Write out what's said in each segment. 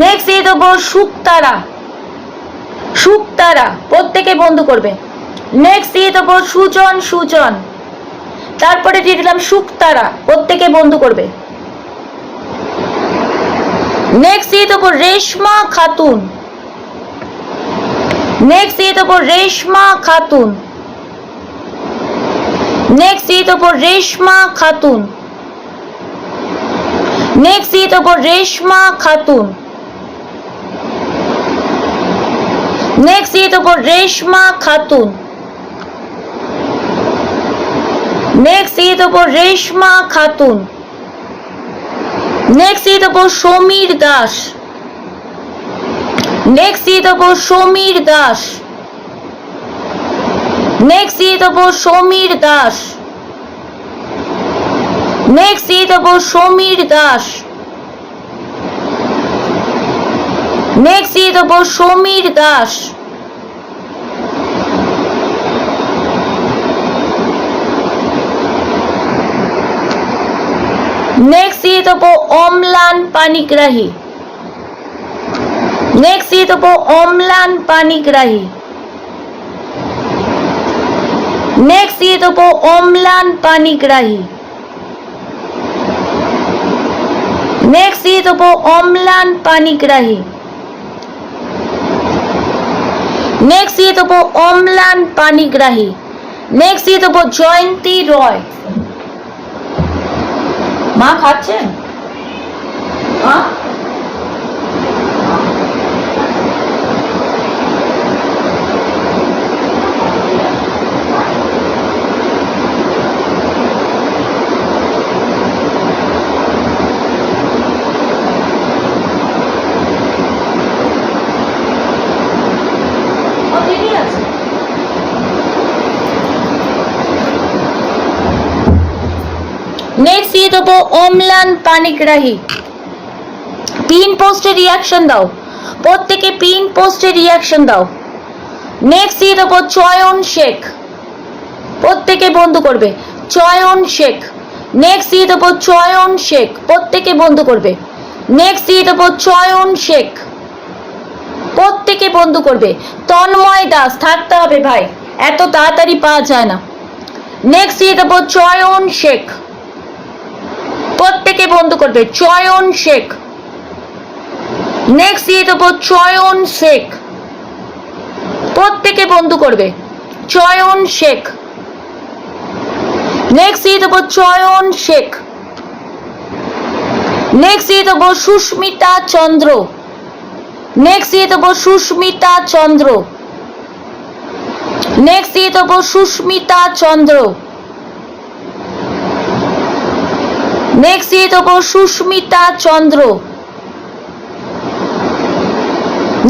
Next দিয়ে দেবো শুকতারা। শুকতারা, প্রত্যেকে বন্ধ করবে। নেক্সট দিয়ে দেবো সুজন সুজন। তারপরে দিয়ে দিলাম শুকতারা, প্রত্যেকে বন্ধ করবে। নেক্সট দিয়ে দেবো রেশমা খাতুন। নেক্সট দিয়ে দেবো রেশমা খাতুন। নেক্সট দিয়ে দেবো রেশমা খাতুন। নেক্সট দিয়ে দেবো রেশমা খাতুন। নেক্সট দিয়ে দেবো রেশমা খাতুন নেক্সট দিয়ে দেবো রেশমা খাতুন নেক্সট দিয়ে দেবো সমীর দাস নেক্সট দিয়ে দেবো সমীর দাস নেক্সট দিয়ে দেবো সমীর দাস নেক্সট দিয়ে দেবো সমীর দাস নেক্সট দিয়ে দেবো সমীর দাস নেক্সট দিয়ে দেবো অম্লান পানিগ্রাহী নেক্সট দিয়ে দেবো অম্লান পানিগ্রাহী নেক্সট দিয়ে দেবো অম্লান পানিগ্রাহী নেক্সট দিয়ে দেবো অম্লান পানিগ্রাহী নেক্সট দিয়ে দেবো অম্লান পানিগ্রাহী। নেক্সট দিয়ে দেবো জয়ন্তী রয়। মা খাচ্ছেন মা ও দিদি আছে দিয়ে অম্লান পানিগ্রাহী। পিন পোস্টে রিয়াকশন দাও। প্রত্যেকে পিন পোস্টে রিয়াকশন দাও। নেক্সট দিয়ে দেবো, চয়ন শেখ। প্রত্যেকে বন্ধু করবে, চয়ন শেখ। নেক্সট দিয়ে দেবো, চয়ন শেখ। প্রত্যেকে বন্ধ করবে নেক্সট দিয়ে দেবো, চয়ন শেখ। প্রত্যেকে বন্ধ করবে, তন্ময় দাস, থাকতে হবে ভাই। এত তাড়াতাড়ি পাওয়া যায় না। নেক্সট দিয়ে দেবো, চয়ন শেখ। প্রত্যেকে বন্ধ করবে। চয়ন শেখ। নেক্সট দিয়ে দেবো চয়ন শেখ। প্রত্যেকে বন্ধ করবে। চয়ন শেখ। নেক্সট দিয়ে দেবো চয়ন শেখ। নেক্সট দিয়ে দেবো সুস্মিতা চন্দ্র। নেক্সট দিয়ে দেবো সুস্মিতা চন্দ্র। নেক্সট দিয়ে দেবো সুস্মিতা চন্দ্র। নেক্সট দিয়ে দেবো সুস্মিতা চন্দ্র।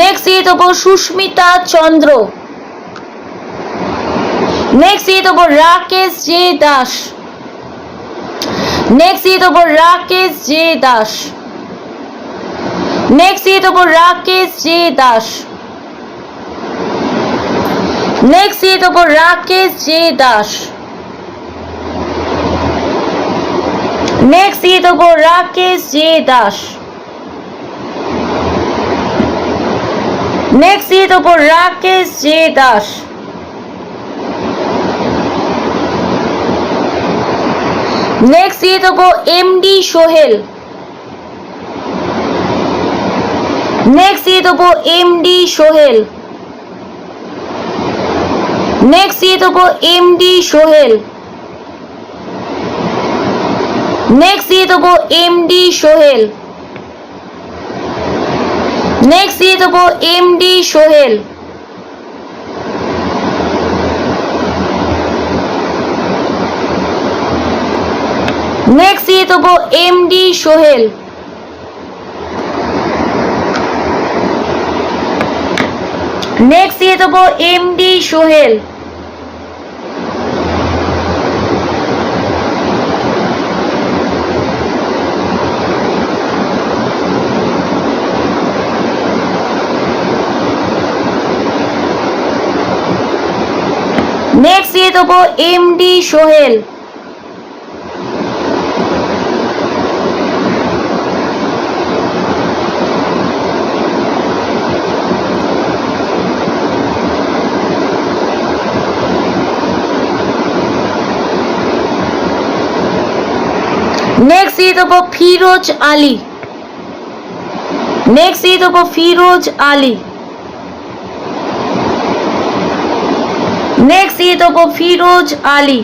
নেক্সট দিয়ে দেবো সুস্মিতা চন্দ্র। নেক্সট দিয়ে দেবো রাকেশ জে দাস। নেক্সট দিয়ে দেবো রাকেশ জে দাস। নেক্সট দিয়ে দেবো রাকেশ জে দাস। নেক্সট দিয়ে দেবো রাকেশ জে দাস। নেক্সট দিয়ে দেবো রাকেশ জে দাস নেক্সট দিয়ে দেবো রাকেশ জে দাস নেক্সট দিয়ে দেবো এমডি সোহেল নেক্সট দিয়ে দেবো এমডি সোহেল নেক্সট দিয়ে দেবো এমডি সোহেল নেক্সট দিয়ে দেবো এমডি সোহেল নেক্সট দিয়ে দেবো এমডি সোহেল নেক্সট দিয়ে দেবো এমডি সোহেল নেক্সট দিয়ে দেবো এমডি সোহেল নেক্সট দিয়ে দেবো এমডি সোহেল। নেক্সট দিয়ে দেবো ফিরোজ আলী। নেক্সট দিয়ে দেবো ফিরোজ আলী। নেক্সট দিয়ে দেবো ফিরোজ আলী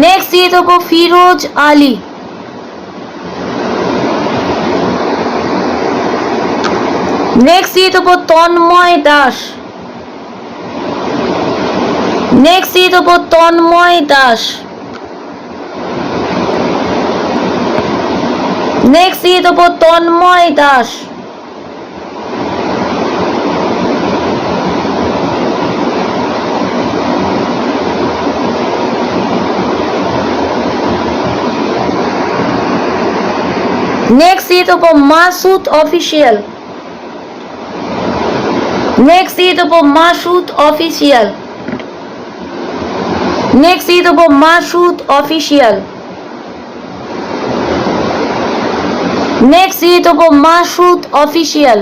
নেক্সট দিয়ে দেবো ফিরোজ আলী নেক্সট দিয়ে দেবো তন্ময় দাস নেক্সট দিয়ে দেবো তন্ময় দাস নেক্সট দিয়ে দেবো তন্ময় দাস। নেক্সট দিয়ে দেবো মাসুদ অফিসিয়াল। নেক্সট দিয়ে দেবো মাসুদ অফিসিয়াল। নেক্সট দিয়ে দেবো মাসুদ অফিসিয়াল। নেক্সট দিয়ে দেবো মাসুদ অফিসিয়াল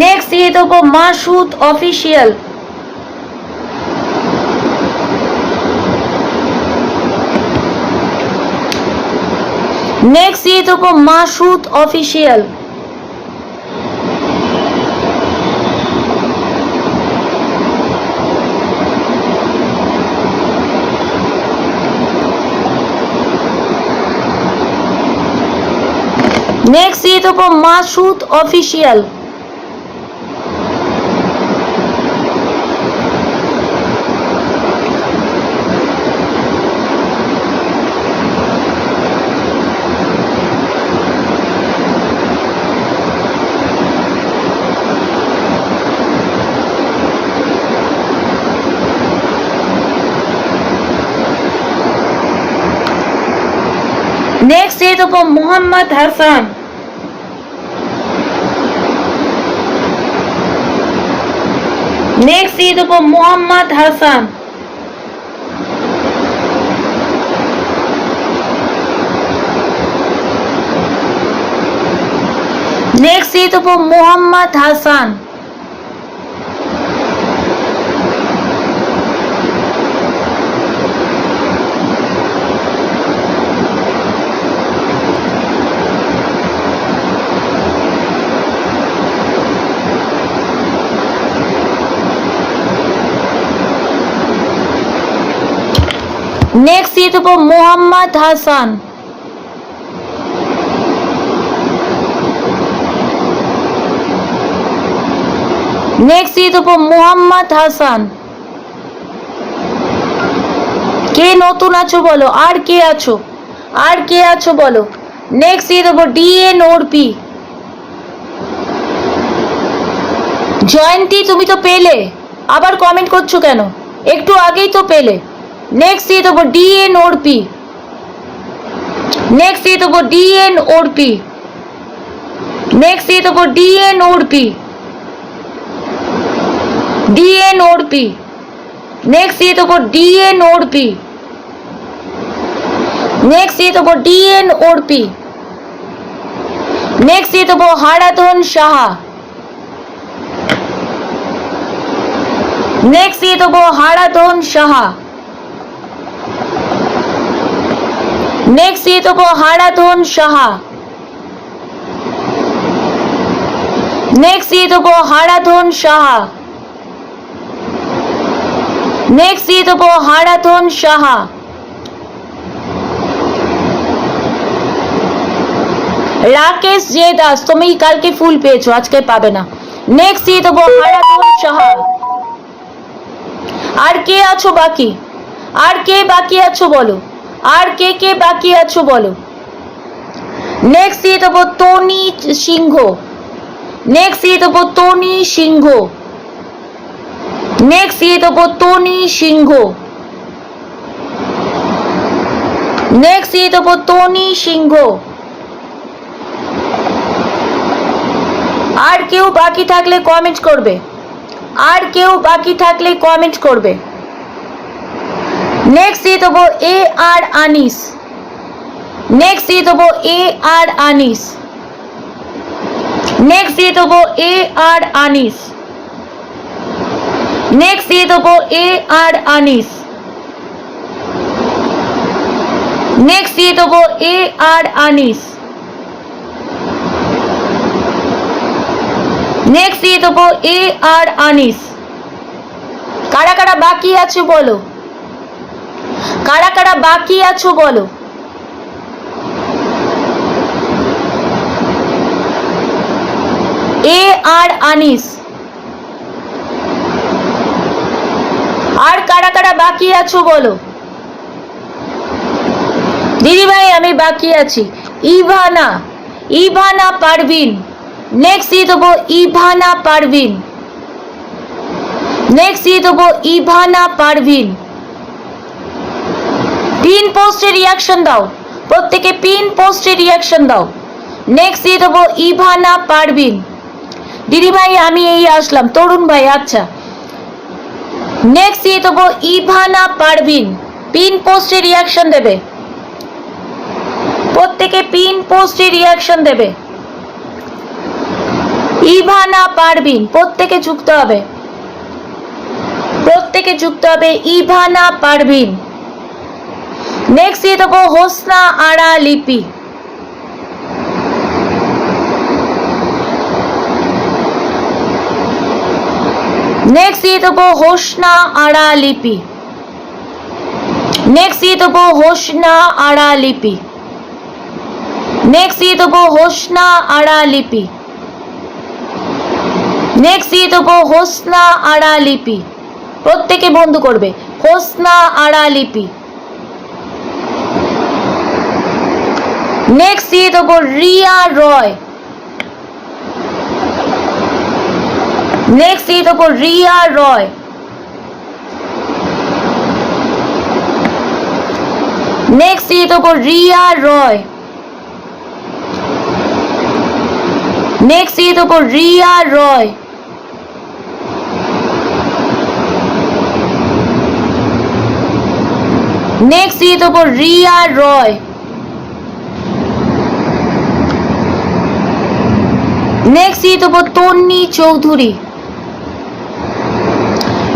নেক্সট দিয়ে দেবো মাসুদ অফিসিয়াল নেক্সট দিয়ে দেবো মাসুদ অফিসিয়াল নেক্সট দিয়ে দেবো মাসুদ অফিসিয়াল নেক্সট দিয়ে দেবো মোহাম্মদ হাসান নেক্সট দিয়ে দেবো মোহাম্মদ হাসান নেক্সট দিয়ে দেবো মোহাম্মদ হাসান নেক্সট দিয়ে দেবো মোহাম্মদ হাসান নেক্সট দিয়ে দেবো মোহাম্মদ হাসান কে নতুন আছো বলো? আর কে আছো? আর কে আছো বলো? নেক্সট দিয়ে দেবো ডিএন ওরপি জয়ন্তী তুমি তো পেলে। আবার কমেন্ট করছ কেন? একটু আগেই তো পেলে। নেক্সট দিয়ে দেবো ডিএন ওরপি নেক্সট দিয়ে দেবো ডিএন ওরপি নেক্সট দিয়ে দেবো ডিএন ওরপি ডিএন ওরপি নেক্সট দিয়ে দেবো ডিএন ওরপি নেক্সট দিয়ে দেবো ডিএন ওরপি নেক্সট দিয়ে দেবো হারাধন সাহা নেক্সট দিয়ে দেবো হারাধন সাহা নেক্সট দিয়ে দেবো হারাধন সাহা নেক্সট দিয়ে দেবো হারাধন সাহা নেক্সট দিয়ে দেবো হারাধন সাহা রাকেশ জে দাস তুমি কালকে ফুল পেয়েছ, আজকে পাবে না। নেক্সট দিয়ে দেবো হারাধন সাহা আর কে আছো বাকি? আর কে বাকি আছো বলো? আর কে কে বাকি আছো বলো? নেক্সট দিয়ে দেবো টনি সিংহ নেক্সট দিয়ে দেবো টনি সিংহ নেক্সট দিয়ে দেবো টনি সিংহ নেক্সট দিয়ে দেবো টনি সিংহ আর কেউ বাকি থাকলে কমেন্ট করবে। আর কেউ বাকি থাকলে কমেন্ট করবে। নেক্সট দিয়ে দেবো এ আর আনিস নেক্সট দিয়ে দেবো এ আর আনিস নেক্সট দিয়ে দেবো এ আর আনিস নেক্সট দিয়ে দেবো এ আর আনিস নেক্সট দিয়ে দেবো এ আর আনিস নেক্সট দিয়ে দেবো এ আর আনিস কারা কারা বাকি আছো বলো? কারা কারা বাকি আছো বলো। এ আর আনিস। আর কারা কারা বাকি আছো বলো। দিদিভাই, আমি বাকি আছি। Ivana Ivana Parvin. নেক্সট দিয়ে দেবো ইভানা পারভিন। নেক্সট দিয়ে দেবো ইভানা পারভিন। পিন পোস্টে রিয়াকশন দাও। প্রত্যেকে পিন পোস্টে রিয়াকশন দাও। নেক্সট দিয়ে দেবো ইভানা পারভিন। দিদিভাই, আমি এই আসলাম। তরুণ ভাই আচ্ছা। নেক্সট দিয়ে দেবো ইভানা পারভিন। পিন পোস্টে রিয়াকশন দেবে। প্রত্যেকে পিন পোস্টে রিয়াকশন দেবে। ইভানা পারভিন, প্রত্যেকে যুক্ত হবে। প্রত্যেকে যুক্ত হবে ইভানা পারভিন নেক্সট দিয়ে দেবো হোসনা আড়া লিপি নেক্সট দিয়ে দেবো হোসনা আড়া লিপি নেক্সট দিয়ে দেবো হোসনা আড়া লিপি নেক্সট দিয়ে দেবো হোসনা আড়া লিপি নেক্সট দিয়ে দেবো হোসনা আড়া লিপি প্রত্যেকে বন্ধ করবে। হোসনা আড়া লিপি নেক্সট দিয়ে দেবো রিয়া রয় নেক্সট দিয়ে দেবো রিয়া রয় নেক্সট দিয়ে দেবো রিয়া রয় নেক্সট দিয়ে দেবো রিয়া রয় নেক্সট দিয়ে দেবো রিয়া রয় নেক্সট দিয়ে দেবো তন্নি চৌধুরী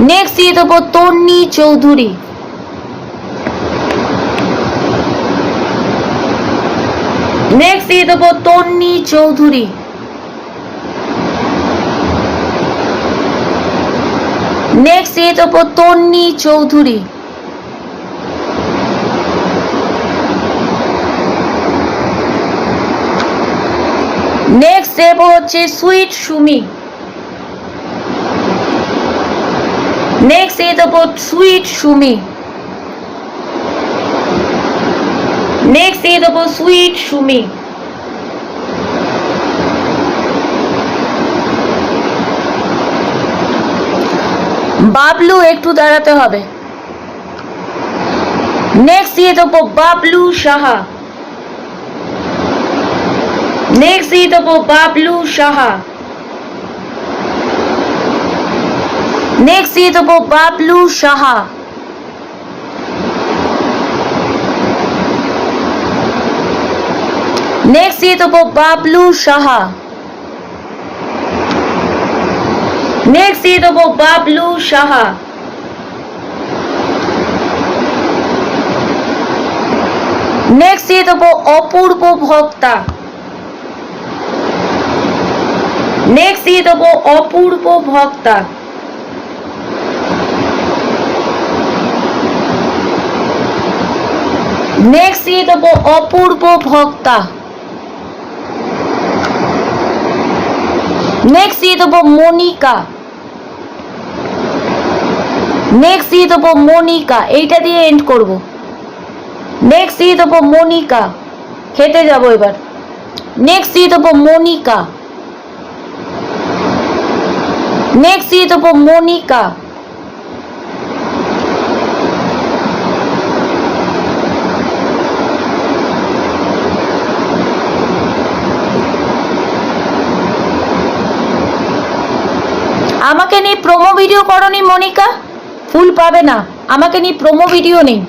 নেক্সট দিয়ে দেবো তন্নি চৌধুরী নেক্সট দিয়ে দেবো তন্নি চৌধুরী নেক্সট দিয়ে দেবো তন্নি চৌধুরী নেক্সট দেব হচ্ছে সুইট সুমি। নেক্সট দেবো সুইট সুমি। নেক্সট দিয়ে দেবো সুইট সুমি। বাবলু একটু দাঁড়াতে হবে। নেক্সট দিয়ে দেবো বাবলু সাহা। নেক্সট দিয়ে দেবো বাবলু সাহা নেক্সট দিয়ে দেবো বাবলু সাহা নেক্সট দিয়ে দেবো বাবলু সাহা নেক্সট দিয়ে দেবো বাবলু সাহা নেক্সট দিয়ে দেবো অপূর্ব ভক্তা নেক্সট দিয়ে দেবো অপূর্ব ভক্তা। নেক্সট দিয়ে দেবো অপূর্ব ভক্তা। নেক্সট দিয়ে দেবো মনিকা। নেক্সট দিয়ে দেবো মনিকা, এইটা দিয়ে এন্ড করব। নেক্সট দিয়ে দেবো মনিকা, খেতে যাব এবার। নেক্সট দিয়ে দেবো মনিকা। নেক্সট দিয়ে দেবো মনিকা আমাকে নিয়ে প্রোমো ভিডিও করনি মনিকা? ফুল পাবে না। আমাকে নিয়ে প্রোমো ভিডিও নেই।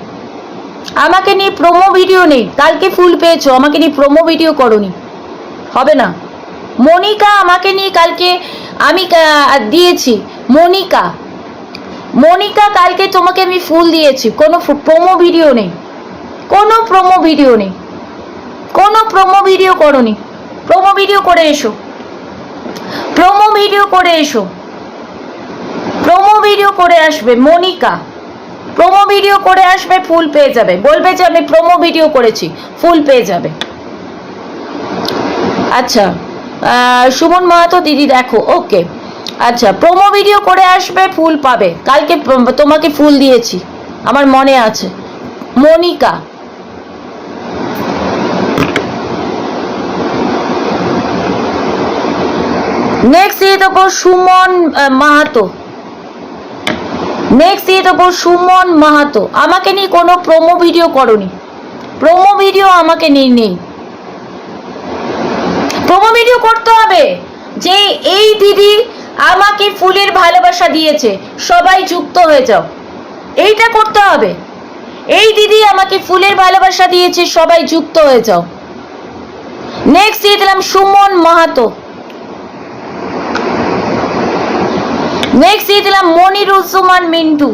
আমাকে নিয়ে প্রোমো ভিডিও নেই। কালকে ফুল পেয়েছ। আমাকে নিয়ে প্রোমো ভিডিও করনি। হবে না। মনিকা আমাকে নিয়ে কালকে আমি দিয়েছি। মনিকা। মনিকা, কালকে তোমাকে আমি ফুল দিয়েছি। কোনো প্রোমো ভিডিও নেই। কোনো প্রোমো ভিডিও নেই। কোনো প্রোমো ভিডিও করনি। প্রোমো ভিডিও করে এসো। প্রোমো ভিডিও করে এসো। প্রোমো ভিডিও করে আসবে মনিকা। প্রোমো ভিডিও করে আসবে, ফুল পেয়ে যাবে। বলবে যে আমি প্রোমো ভিডিও করেছি, ফুল পেয়ে যাবে। আচ্ছা। সুমন মাহাতো, দিদি দেখো ওকে আচ্ছা প্রোমো ভিডিও করে আসবে, ফুল পাবে। কালকে তোমাকে ফুল দিয়েছি, আমার মনে আছে। মনিকা। নেক্সট সুমন মাহাতো। নেক্সট দিয়ে দেবো সুমন মাহাতো। আমাকে নিয়ে কোনো প্রোমো ভিডিও করনি। প্রোমো ভিডিও আমাকে নিয়ে নেই। প্রোমো ভিডিও করতে হবে যে এই দিদি আমাকে ফুলের ভালোবাসা দিয়েছে। সবাই যুক্ত হয়ে যাও। এইটা করতে হবে। এই দিদি আমাকে ফুলের ভালোবাসা দিয়েছে, সবাই যুক্ত হয়ে যাও। নেক্সট দিয়ে দিলাম সুমন মাহাতো। নেক্সট দিয়ে দিলাম মনিরুজ্জামান মিন্টু।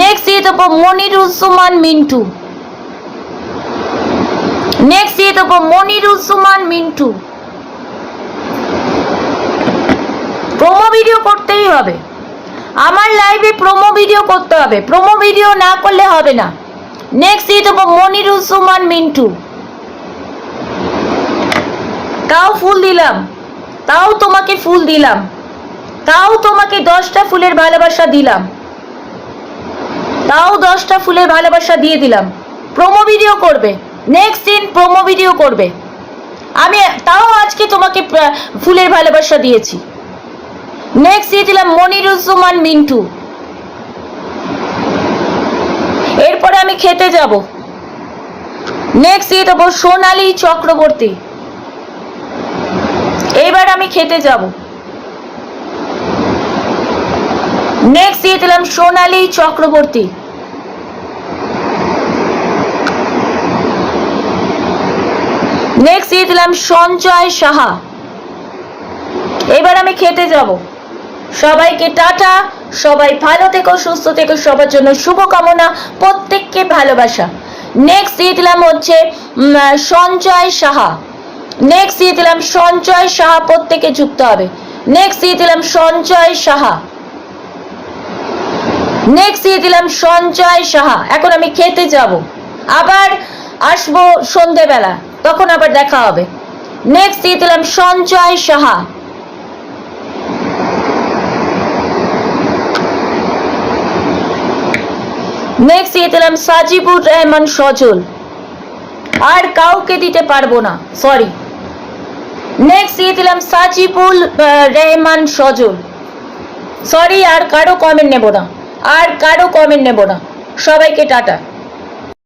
নেক্সট দিয়ে দেবো মনিরুজ্জামান মিন্টু। নেক্সট দিয়ে দেবো মনিরুজ্জামান মিন্টু প্রোমো ভিডিও করতেই হবে। আমার লাইভে প্রোমো ভিডিও করতে হবে। প্রোমো ভিডিও না করলে হবে না। নেক্সট দিয়ে দেবো মনিরুজ্জামান মিন্টু তাও ফুল দিলাম। তাও তোমাকে ফুল দিলাম। তাও তোমাকে দশটা ফুলের ভালোবাসা দিলাম। তাও দশটা ফুলের ভালোবাসা দিয়ে দিলাম। প্রোমো ভিডিও করবে। নেক্সট দিন প্রোমো ভিডিও করবে। আমি তাও আজকে তোমাকে ফুলের ভালোবাসা দিয়েছি। নেক্সট দিয়ে দিলাম মনিরুজ্জামান মিন্টু। এরপরে আমি খেতে যাব। নেক্সট দিয়ে দেবো সোনালী চক্রবর্তী। এইবার আমি খেতে যাব। নেক্সট দিয়ে দিলাম সোনালী চক্রবর্তী। নেক্সট দিয়ে দিলাম সঞ্জয় সাহা। এবার আমি খেতে যাব। সবাইকে টাটা, সবাই ভালো থেকো, সুস্থ থেকো, সবার জন্য শুভকামনা, প্রত্যেককে ভালোবাসা। নেক্সট দিয়ে দিলাম হচ্ছে সঞ্জয় সাহা। নেক্সট দিয়ে দিলাম সঞ্জয় সাহা, প্রত্যেকে যুক্ত হবে। নেক্সট দিয়ে দিলাম সঞ্জয় সাহা। নেক্সট দিয়ে দিলাম সঞ্জয় সাহা। এখন আমি খেতে যাব। আবার আসব সন্ধেবেলা। তখন আবার দেখা হবে। নেক্সট দিয়ে দিলাম সঞ্জয় সাহা। নেক্সট দিয়ে দিলাম সাজিবুর রহমান সজল। আর কাউকে দিতে পারব না সরি নেক্সট দিয়ে দিলাম সাজিবুল রহমান সজল। সরি আর কারও কমেন্ট নেব না। আর কারও কমেন্ট নেব না। সবাইকে টাটা।